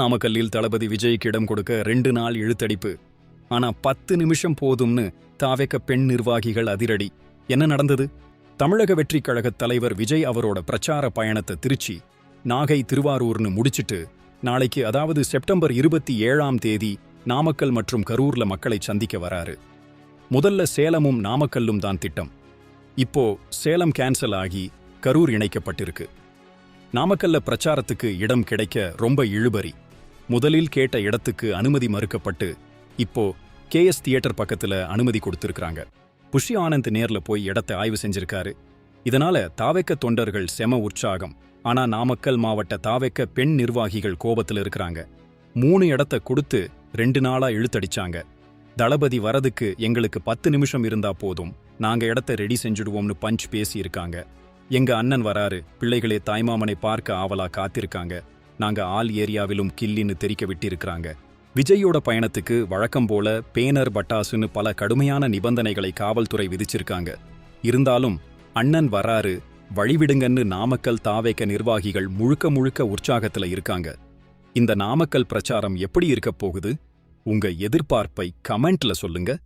நாமக்கல்லில் தளபதி விஜய்க்கு இடம் கொடுக்க ரெண்டு நாள் இழுத்தடிப்பு. ஆனா பத்து நிமிஷம் போதும்னு தாவேக்க பெண் நிர்வாகிகள் அதிரடி. என்ன நடந்தது? தமிழக வெற்றிக் கழக தலைவர் விஜய் அவரோட பிரச்சார பயணத்தை திருச்சி நாகை திருவாரூர்னு முடிச்சிட்டு நாளைக்கு அதாவது செப்டம்பர் இருபத்தி ஏழாம் தேதி நாமக்கல் மற்றும் கரூர்ல மக்களை சந்திக்க வராரு. முதல்ல சேலமும் நாமக்கல்லும் தான் திட்டம். இப்போ சேலம் கேன்சல் ஆகி கரூர் இணைக்கப்பட்டிருக்கு. நாமக்கல்ல பிரச்சாரத்துக்கு இடம் கிடைக்க ரொம்ப இழுபறி. முதலில் கேட்ட இடத்துக்கு அனுமதி மறுக்கப்பட்டு இப்போ கேஎஸ் தியேட்டர் பக்கத்துல அனுமதி கொடுத்திருக்காங்க புஷி ஆனந்த் நேர்ல போய் இடத்தை ஆய்வு செஞ்சிருக்காரு. இதனால தாவெக்க தொண்டர்கள் செம உற்சாகம். ஆனா நாமக்கல் மாவட்ட தாவெக்க பெண் நிர்வாகிகள் கோபத்துல இருக்கிறாங்க. மூணு இடத்த கொடுத்து ரெண்டு நாளா இழுத்தடிச்சாங்க. தளபதி வரதுக்கு எங்களுக்கு பத்து நிமிஷம் இருந்தா போதும். நாங்க இடத்த ரெடி செஞ்சுடுவோம்னு பஞ்ச் பேசியிருக்காங்க. எங்க அண்ணன் வராரு. பிள்ளைகளே தாய்மாமனை பார்க்க ஆவலா காத்திருக்காங்க. நாங்க ஆல் ஏரியாவிலும் கில்லின்னு தெரிக்க விட்டிருக்கிறாங்க. விஜயோட பயணத்துக்கு வழக்கம் போல பேனர் பட்டாசுன்னு பல கடுமையான நிபந்தனைகளை காவல்துறை விதிச்சிருக்காங்க. இருந்தாலும் அண்ணன் வராரு வழிவிடுங்கன்னு நாமக்கல் தாவேக்க நிர்வாகிகள் முழுக்க முழுக்க உற்சாகத்துல இருக்காங்க. இந்த நாமக்கல் பிரச்சாரம் எப்படி இருக்கப் போகுது? உங்க எதிர்பார்ப்பை கமெண்ட்ல சொல்லுங்க.